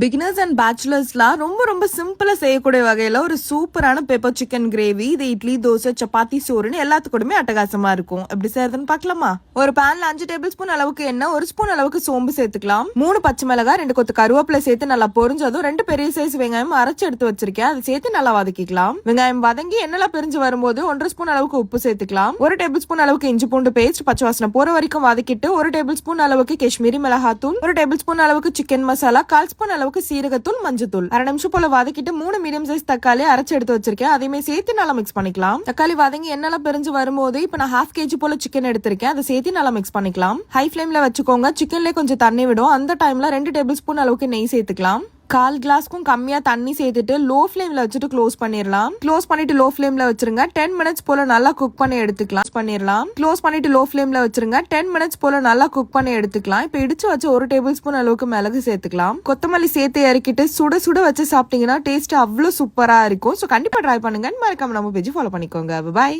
Beginners and பேச்சுலர்ஸ்லாம் ரொம்ப ரொம்ப சிம்பிளாக செய்யக்கூடிய வகையில் ஒரு சூப்பரான பெப்பர் சிக்கன் கிரேவி இது இட்லி தோசை சப்பாத்தி சோறுன்னு எல்லாத்துக்கூடமே அட்டகாசமா இருக்கும். எப்படி செய்யறதுன்னு பார்க்கலாமா? ஒரு பேன்ல அஞ்சு டேபிள் ஸ்பூன் அளவுக்கு எண்ணெய் ஒரு ஸ்பூன் அளவுக்கு சோம்பு சேர்த்துக்கலாம். மூணு பச்சை மிளகாய் ரெண்டு கொத்து கருவேப்பிலை சேர்த்து நல்லா பொரிஞ்சதும் ரெண்டு பெரிய சைஸ் வெங்காயம் அரைச்சு எடுத்து வச்சிருக்கேன். அதை சேர்த்து நல்லா வதக்கிக்கலாம். வெங்காயம் வதங்கி எண்ணெய்ல பிரிஞ்சு வரும்போது ஒன்றரை ஸ்பூன் அளவுக்கு உப்பு சேர்த்துக்கலாம். ஒரு டேபிள் ஸ்பூன் அளவுக்கு இஞ்சி பூண்டு பேஸ்ட் பச்சை வாசனை போற வரைக்கும் வதக்கிட்டு ஒரு டேபிள் ஸ்பூன் அளவுக்கு காஷ்மீரி மிளகாத்தூள் ஒரு டேபிள் ஸ்பூன் அளவுக்கு சிக்கன் மசாலா கால் ஸ்பூன் அளவுக்கு சீரகத்தூள் மஞ்சத்தூள். அரை நிமிஷம் போல வதக்கிட்டு மூணு மீடியம் சைஸ் தக்காளி அரைச்சு எடுத்து வச்சிருக்கேன். அதையுமே சேர்த்து நல்லா மிக்ஸ் பண்ணிக்கலாம். தக்காளி வதங்கி எண்ணெய்லாம் பிரிஞ்சு வரும்போது இப்போ நான் ஹாஃப் கேஜி போல சிக்கன் எடுத்திருக்கேன். அதை சேர்த்து நல்லா மிக்ஸ் பண்ணிக்கலாம். ஹை ஃபிளேம்ல வச்சுக்கோங்க. சிக்கன்லேயே கொஞ்சம் தண்ணி விடும். அந்த டைம்ல ரெண்டு டேபிள் ஸ்பூன் அளவுக்கு நெய் சேர்த்துக்கலாம். கால் கிளாஸ்க்கும் கம்மியா தண்ணி சேர்த்துட்டு லோ ஃப்ளேம்ல வச்சுட்டு க்ளோஸ் பண்ணிடலாம் க்ளோஸ் பண்ணிட்டு லோ ஃப்ளேம்ல வச்சிருங்க. டென் மினிட்ஸ் போல நல்லா குக் பண்ணி எடுத்துக்கலாம். பண்ணிடலாம் க்ளோஸ் பண்ணிட்டு லோ ஃப்ளேம்ல வச்சிருங்க. டென் மினிட்ஸ் போல நல்லா குக் பண்ணி எடுத்துக்கலாம். இப்போ இடிச்சு வச்சு ஒரு டேபிள் ஸ்பூன் அளவுக்கு மிளகு சேர்த்துக்கலாம். கொத்தமல்லி சேர்த்து இறக்கிட்டு சுட சுட வச்சு சாப்பிட்டீங்கன்னா டேஸ்ட் அவ்வளோ சூப்பரா இருக்கும். ஸோ கண்டிப்பா ட்ரை பண்ணுங்க. மறக்காம நம்ம பேஜ் ஃபாலோ பண்ணிக்கோங்க. பாய்